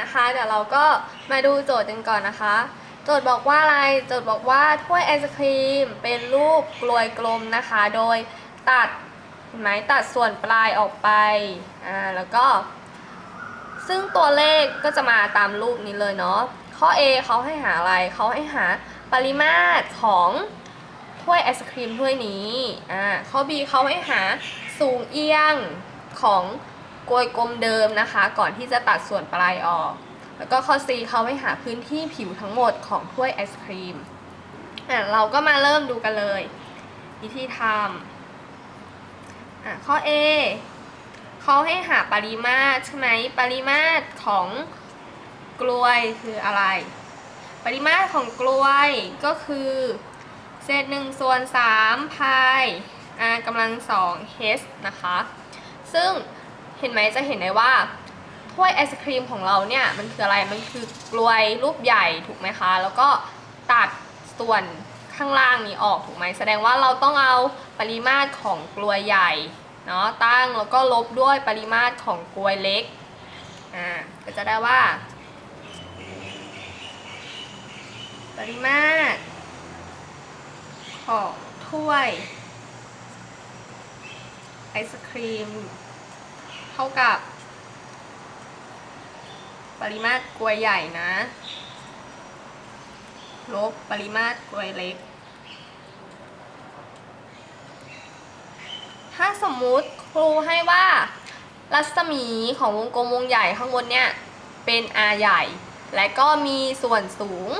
นะคะ เดี๋ยวเราก็มาดูโจทย์กันก่อนนะคะ โจทย์บอกว่าอะไร โจทย์บอกว่าถ้วยไอศครีมเป็นรูปกลวยกลมนะคะ โดยตัดเห็นไหมตัดส่วนปลายออกไป อ่า แล้วก็ ซึ่งตัวเลขก็จะมาตามรูปนี้เลยเนาะ ข้อ A เขาให้หาอะไร เขาให้หาปริมาตรของถ้วยไอศครีมถ้วยนี้ อ่า ข้อ B เขาให้หาสูงเอียงของ กลวยกลมเดิมนะคะ ก่อนที่จะตัดส่วนปลายออก แล้วก็ข้อ C เขาให้หาพื้นที่ผิวทั้งหมดของถ้วยไอศครีมอะเราก็มาเริ่มดูกันเลย วิธีทำอะข้อ A เขาให้หาปริมาตรใช่ไหมปริมาตรของกลวยคืออะไร ปริมาตรของกลวยก็คือเศษหนึ่งส่วนสามพาย r กำลังสอง h นะคะ ซึ่ง เห็นไหมจะเห็นได้ว่าถ้วยไอศครีมของเราเนี่ยมันคืออะไรมันคือกลวยรูปใหญ่ถูกไหมคะ แล้วก็ตัดส่วนข้างล่างนี้ออกถูกไหมแสดงว่าเราต้องเอาปริมาตรของกลวยใหญ่เนาะตั้งแล้วก็ลบด้วยปริมาตรของกลวยเล็กอ่าก็จะได้ว่า ปริมาตรของถ้วยไอศครีม เท่ากับ ปริมาตรกลวยใหญ่นะ ลบปริมาตรกลวยเล็ก ถ้าสมมุติครูให้ว่ารัศมีของวงกลมวงใหญ่ข้างบนเนี่ยเป็น r ใหญ่ และก็มีส่วนสูง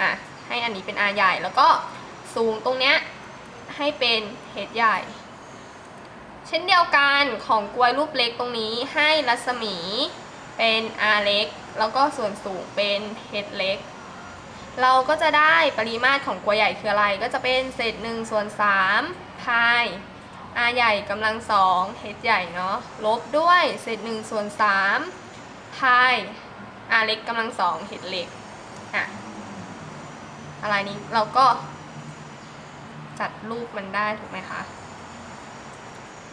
อะให้อันนี้เป็น r ใหญ่แล้วก็สูงตรงเนี้ยให้เป็น h ใหญ่ เช่นเดียวกันของกลวยรูปเล็กตรงนี้ให้รัศมีเป็น r เล็ก แล้วก็ส่วนสูงเป็น h เล็ก เราก็จะได้ปริมาตรของกลวยใหญ่คืออะไร ก็จะเป็นเศษ1ส่วน3พาย r ใหญ่กำลังสอง h ใหญ่เนาะลบด้วยเศษ1ส่วน3พาย r เล็กกำลังสอง h เล็กอะอะไรนี้เราก็จัดรูปมันได้ถูกไหมคะ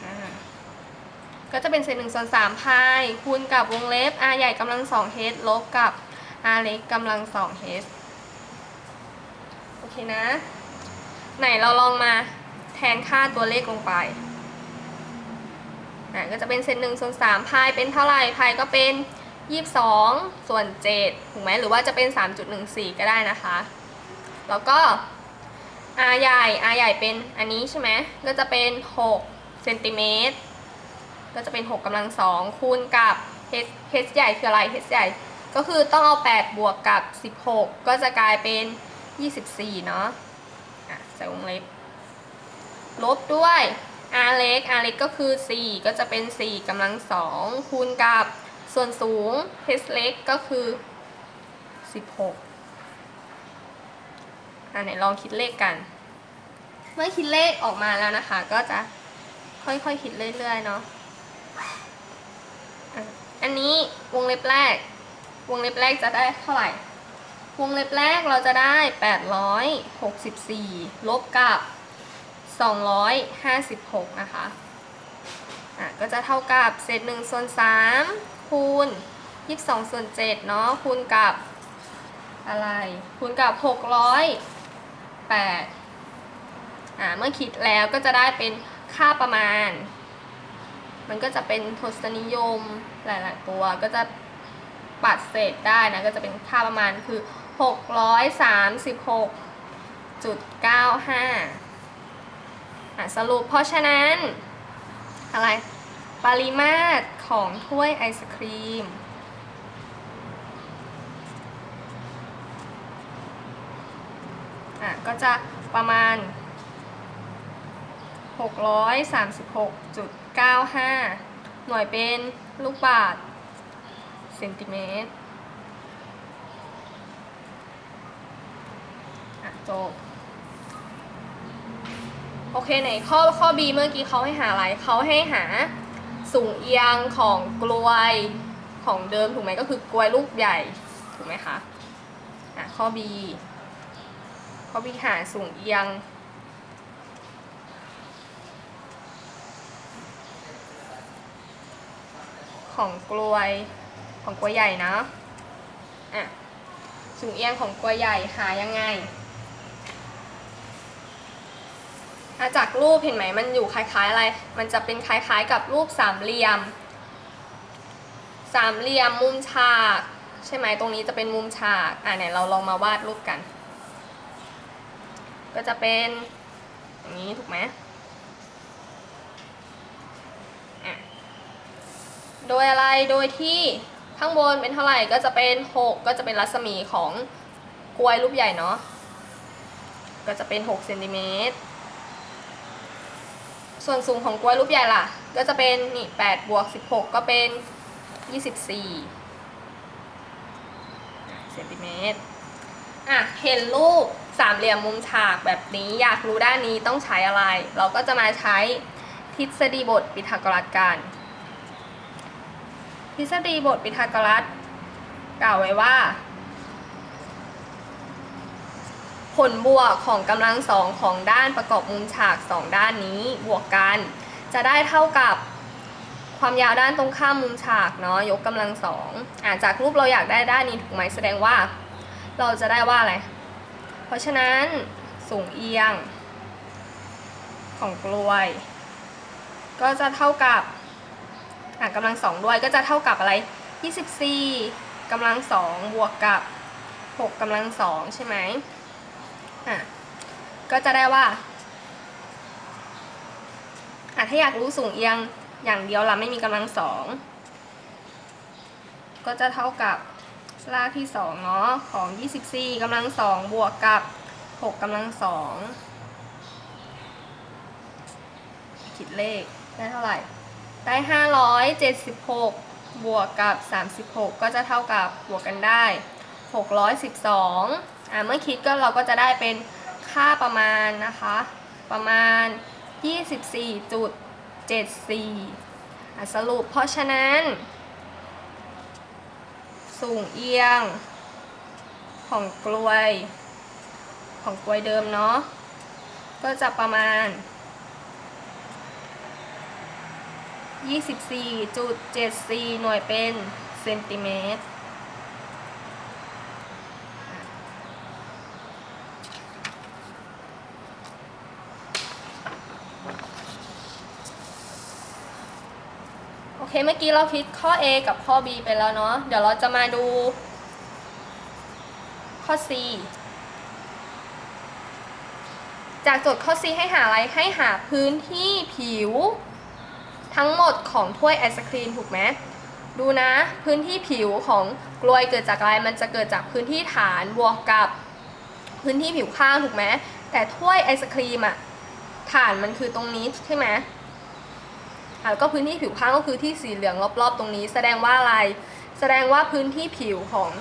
อ่า ก็จะเป็นเศษหนึ่งส่วนสามพายคูณกับวงเล็บ r ใหญ่กำลังสอง h ลบกับ r เล็กกำลังสอง h โอเคนะ ไหนเราลองมาแทนค่าตัวเลขลงไปอะก็จะเป็นเศษหนึ่งส่วนสามพายเป็นเท่าไหร่พายก็เป็นยี่สิบสองส่วนเจ็ดถูกไหมหรือว่าจะเป็นสามจุดหนึ่งสี่ก็ได้นะคะ แล้วก็ r ใหญ่ r ใหญ่เป็นอันนี้ใช่ไหมก็จะเป็นหกเซนติเมตร ก็จะเป็น6กำลังสองคูณกับ h h ใหญ่คืออะไร h ใหญ่ก็คือต้องเอา 8 บวกกับ 16 ก็จะกลายเป็น 24 เนาะอะใส่วงเล็บ ลบด้วย r เล็ก r เล็กก็คือ 4 ก็จะเป็น 4กำลังสองคูณกับส่วนสูง h เล็กก็คือ 16 อะไหนลองคิดเลขกัน เมื่อคิดเลขออกมาแล้วนะคะ ก็จะค่อยๆคิดเรื่อยๆเนาะอะ นนี้วงเล็บแรก วงเล็บแรกจะได้เท่าไหร่ วงเล็บแรกเราจะได้ 864 ลบกับ 256 นะคะ อะก็จะเท่ากับเศษ1ส่วน3คูณ 22ส่วน7เนาะคูณกับอะไร คูณกับ 608 อ่าเมื่อคิดแล้วก็จะได้เป็นค่าประมาณ มันก็จะเป็นทศนิยมหลาย ๆ ตัวก็จะปัดเศษได้นะก็จะเป็นค่าประมาณคือ 636.95อะสรุปเพราะฉะนั้น อะไรปริมาตรของถ้วยไอศครีม อะ ก็จะประมาณ 636.95 หน่วยเป็นลูกบาทเซนติเมตรอะจบโอเคไหนข้อข้อ B เมื่อกี้เขาให้หาอะไรเขาให้หาสูงเอียงของกลวยของเดิมถูกไหมก็คือกลวยลูกใหญ่ถูกไหมคะอะข้อ B ข้อ B หาสูงเอียง ของกลวยของกลวยใหญ่นะอะสูงเอียงของกลวยใหญ่หายังไงอะจากรูปเห็นไหมมันอยู่คล้าย ๆอะไร มันจะเป็นคล้ายๆกับรูปสามเหลี่ยม สามเหลี่ยมมุมฉาก ใช่ไหมตรงนี้จะเป็นมุมฉาก อะเนี่ยเราลองมาวาดรูปกัน ก็จะเป็นอย่างนี้ถูกไหมอะ โดยอะไรโดยที่ข้างบนเป็นเท่าไหร่ก็จะเป็น 6 ก็จะเป็นรัศมีของกลวยรูปใหญ่เนาะก็จะเป็น 6 เซนติเมตร ส่วนสูงของกลวยรูปใหญ่ล่ะ ก็จะเป็นนี่8บวก16 ก็เป็น 24 เซนติเมตร อะ เห็นรูปสามเหลี่ยมมุมฉากแบบนี้อยากรู้ด้านนี้ต้องใช้อะไร เราก็จะมาใช้ทฤษฎีบทปิทาโกรัสกัน ฤษฎีบทปิทาโกรัส กล่าวไว้ว่า ผลบวกของกำลังสองของด้านประกอบมุมฉากสองด้านนี้บวกกัน จะได้เท่ากับความยาวด้านตรงข้ามมุมฉากเนาะยกกำลังสองอ่าจากรูปเราอยากได้ด้านนี้ถูกไหมแสดงว่า เราจะได้ว่าอะไร เพราะฉะนั้นสูงเอียงของกลวย ก็จะเท่ากับ อะกำลังสองด้วยก็จะเท่ากับอะไร 24กำลังสองบวกกับ 6กำลังสองใช่ไหมอะก็จะได้ว่าอะถ้าอยากรู้สูงเอียงอย่างเดียวละไม่มีกำลังสองก็จะเท่ากับรากที่2เนาะของ 24กำลัง2บวกกับ 6กำลัง2คิดเลขได้เท่าไหร่ ได้ 576 บวกกับ 36 ก็จะเท่ากับบวกกันได้ 612อ่าเมื่อคิดก็เราก็จะได้เป็นค่าประมาณนะคะ ประมาณ 24.74อะสรุปเพราะฉะนั้น สูงเอียง ของกลวย ของกลวยเดิมเนาะก็จะประมาณ 24.74 หน่วยเป็นเซนติเมตร โอเค เมื่อกี้เราคิดข้อ A กับข้อ B ไปแล้วเนาะ เดี๋ยวเราจะมาดูข้อ C จากโจทย์ข้อ C ให้หาอะไร ให้หาพื้นที่ผิว ทั้งหมดของถ้วยไอศครีมถูกไหมดูนะ พื้นที่ผิวของกลวยเกิดจากอะไรมันจะเกิดจากพื้นที่ฐานบวกกับพื้นที่ผิวข้างถูกไหมแต่ถ้วยไอศครีมอะฐานมันคือตรงนี้ใช่ไหมแล้วก็พื้นที่ผิวข้างก็คือที่สีเหลืองรอบๆ ตรงนี้ แสดงว่าอะไร แสดงว่าพื้นที่ผิวของ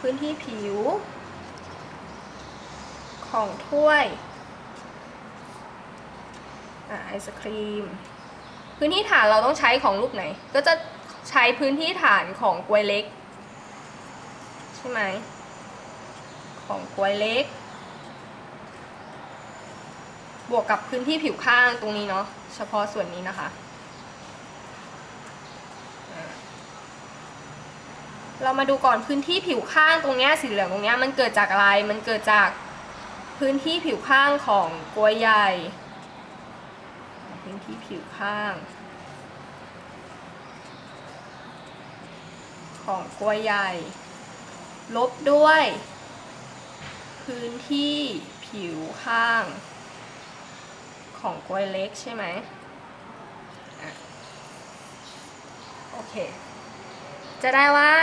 พื้นที่ผิว ของถ้วยไอศครีม พื้นที่ฐานเราต้องใช้ของรูปไหน ก็จะใช้พื้นที่ฐานของกลวยเล็ก ใช่ไหม ของกลวยเล็ก บวกกับพื้นที่ผิวข้างตรงนี้เนาะเฉพาะส่วนนี้นะคะ เรามาดูก่อนพื้นที่ผิวข้างตรงนี้สีเหลืองตรงนี้มันเกิดจากอะไร มันเกิดจากพื้นที่ผิวข้างของกลวยใหญ่ ที่ผิวข้าง ของกลวยใหญ่ ลบด้วย พื้นที่ผิวข้าง ของกลวยเล็กใช่ไหมอโอเค จะได้ว่า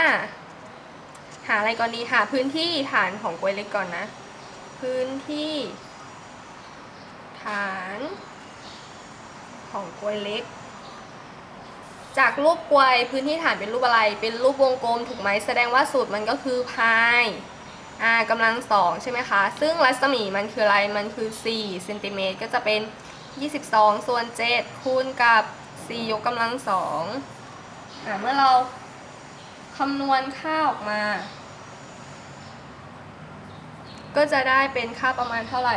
หาอะไรก่อนดีหาพื้นที่ฐานของกลวยเล็กก่อนนะ พื้นที่ ฐาน ของกลวยเล็ก จากรูปกลวยพื้นที่ฐานเป็นรูปอะไร เป็นรูปวงกลมถูกไหมแสดงว่าสูตรมันก็คือพายอ่ากำลังสองใช่ไหมคะ ซึ่งรัศมีมันคืออะไร มันคือ4เซนติเมตรก็จะเป็น 22 ส่วน 7 คูณกับ 4 ยกกำลังสองอ่าเมื่อเราคำนวณค่าออกมา ก็จะได้เป็นค่าประมาณเท่าไหร่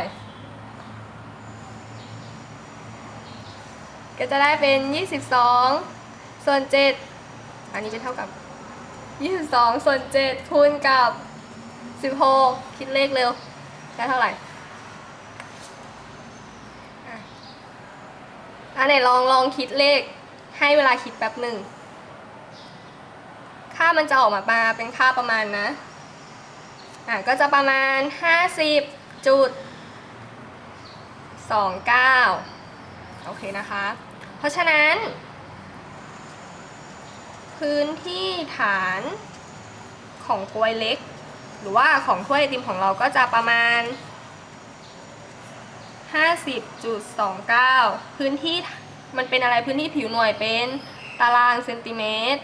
ก็จะได้เป็น 22 ส่วน 7 อันนี้เป็นเท่ากับ 22 ส่วน 7 คูณกับ 16 คิดเลขเร็ว ได้เท่าไหร่อันไหนลองลองคิดเลขให้เวลาคิดแป๊บหนึ่ง ค่ามันจะออกมามาเป็นค่าประมาณนะ อะก็จะประมาณ 50จุด29 โอเคนะคะ ราะฉะนั้น พื้นที่ฐานของกลวยเล็ก หรือว่าของถ้วยไอติมของเราก็จะประมาณ 50.29 พื้นที่มันเป็นอะไรพื้นที่ผิวหน่วยเป็นตารางเซนติเมตร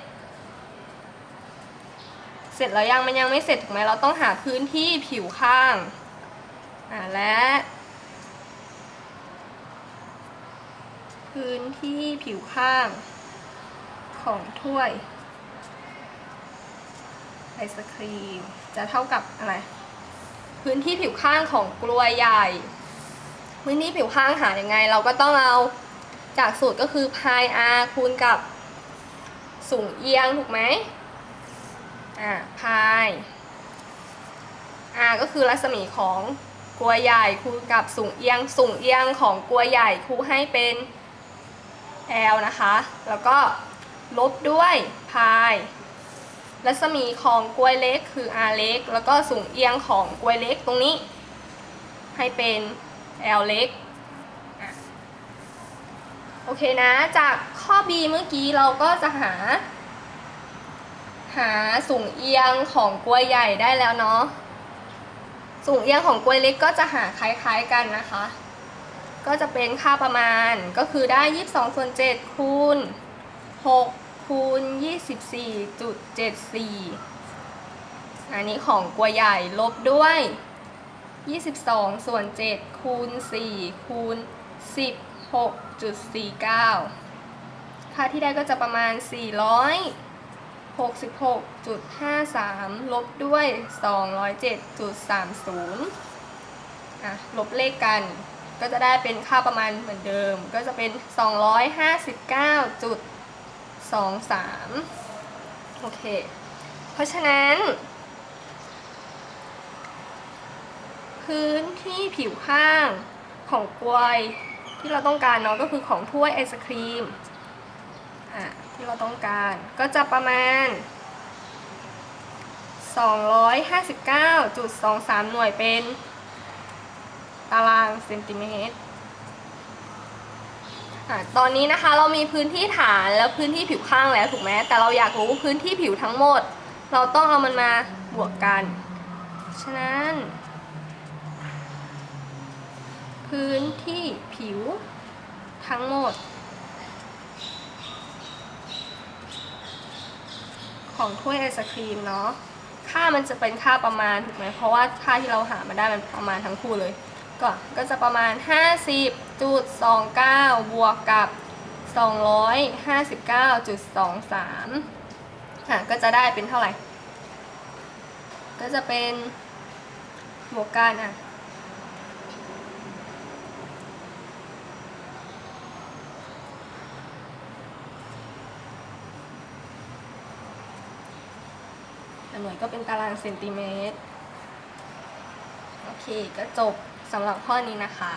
เสร็จแล้วยังมันยังไม่เสร็จถูกไหมเราต้องหาพื้นที่ผิวข้างอ่าและ พื้นที่ผิวข้างของถ้วยไอศครีม จะเท่ากับอะไร พื้นที่ผิวข้างของกลวยใหญ่ พื้นที่ผิวข้างหายังไง เราก็ต้องเอาจากสูตรก็คือพาย r คูณกับสูงเอียงถูกไหมอ่าพาย r ก็คือรัศมีของกลวยใหญ่คูณกับสูงเอียงสูงเอียงของกลวยใหญ่คูให้เป็น l นะคะ แล้วก็ลบด้วยพายรัศมีของกลวยเล็กคือ r เล็ก แล้วก็สูงเอียงของกลวยเล็กตรงนี้ ให้เป็น l เล็กโอเคนะ จากข้อ b เมื่อกี้เราก็จะหา หาสูงเอียงของกลวยใหญ่ได้แล้วเนาะสูงเอียงของกลวยเล็กก็จะหาคล้ายๆกันนะคะ ก็จะเป็นค่าประมาณก็คือได้ 22ส่วน7คูณ6คูณ24.74 อันนี้ของกลัวใหญ่ลบด้วย 22ส่วน7คูณ4คูณ16.49 ค่าที่ได้ก็จะประมาณ 466.53 ลบด้วย 207.30 อะ ลบเลขกัน ก็จะได้เป็นค่าประมาณเหมือนเดิม ก็จะเป็น 259.23 โอเค เพราะฉะนั้น พื้นที่ผิวข้างของกลวยที่เราต้องการเนาะก็คือของถ้วยไอศครีมอะที่เราต้องการก็จะประมาณ 259.23 หน่วยเป็น ตารางเซนติเมตรตอนนี้นะคะเรามีพื้นที่ฐานแล้วพื้นที่ผิวข้างแล้วถูกไหมแต่เราอยากรู้พื้นที่ผิวทั้งหมด เราต้องเอามันมาบวกกัน ฉะนั้น พื้นที่ผิวทั้งหมด ของถ้วยไอศครีมเนาะค่ามันจะเป็นค่าประมาณถูกไหมเพราะว่าค่าที่เราหามาได้มันประมาณทั้งคู่เลย ก็ก็จะประมาณ 50.29 บวกกับ 259.23อะก็จะได้เป็นเท่าไหร่ ก็จะเป็นบวกกันอะหน่วยก็เป็นตารางเซนติเมตร โอเค ก็จบ สำหรับข้อนี้นะคะ